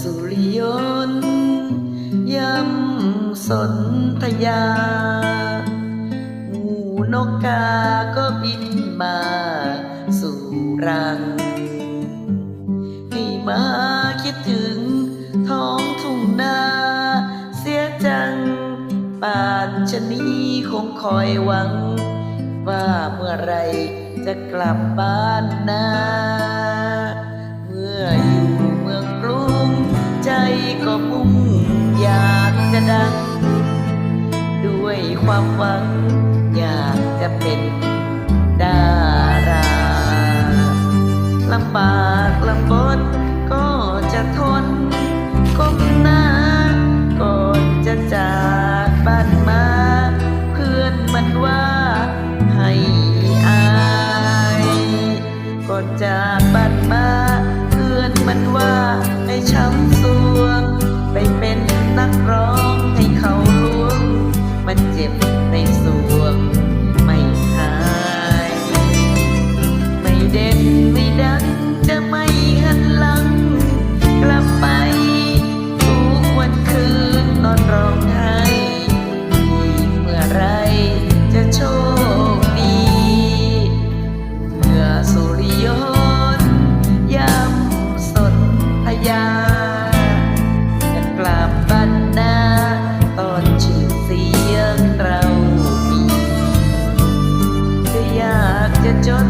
สุริยนย่ำสนธยาหูนกกาก็บินมาสู่รังให้มาคิดถึงท้องทุ่งนาเสียจังป่านชะนีคงคอยหวัง ว่าเมื่อไรจะกลับบ้านนา ความหวัง อยากจะเป็นดาราลำบากลำบนก็จะทนก้มหน้าก่อนจะจากบ้านมา เพื่อนมันว่าให้อายก่อนจากบ้านมา นอนร้องไห้เมื่อไรจะโชคดีเมื่อสุริยนต์ยำสนธยาจะกลับบ้านนาตอนชื่อเสียงเรามีจะอยากจะจน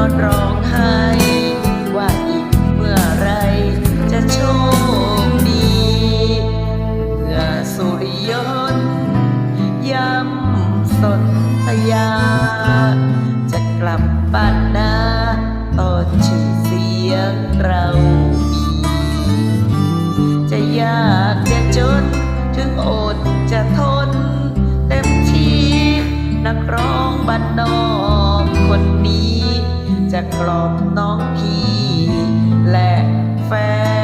นอนร้องไห้ ว่าอีกเมื่อไรจะโชคดีเมื่อสุริยนต์ยำสนธยา จะกลับบ้านนาตอนชื่อเสียงเรามีจะยากจะจนถึงอดจะทน เต็มที่นักร้องบ้านนอกคนนี้ จะกลอบน้องพี่และแฟน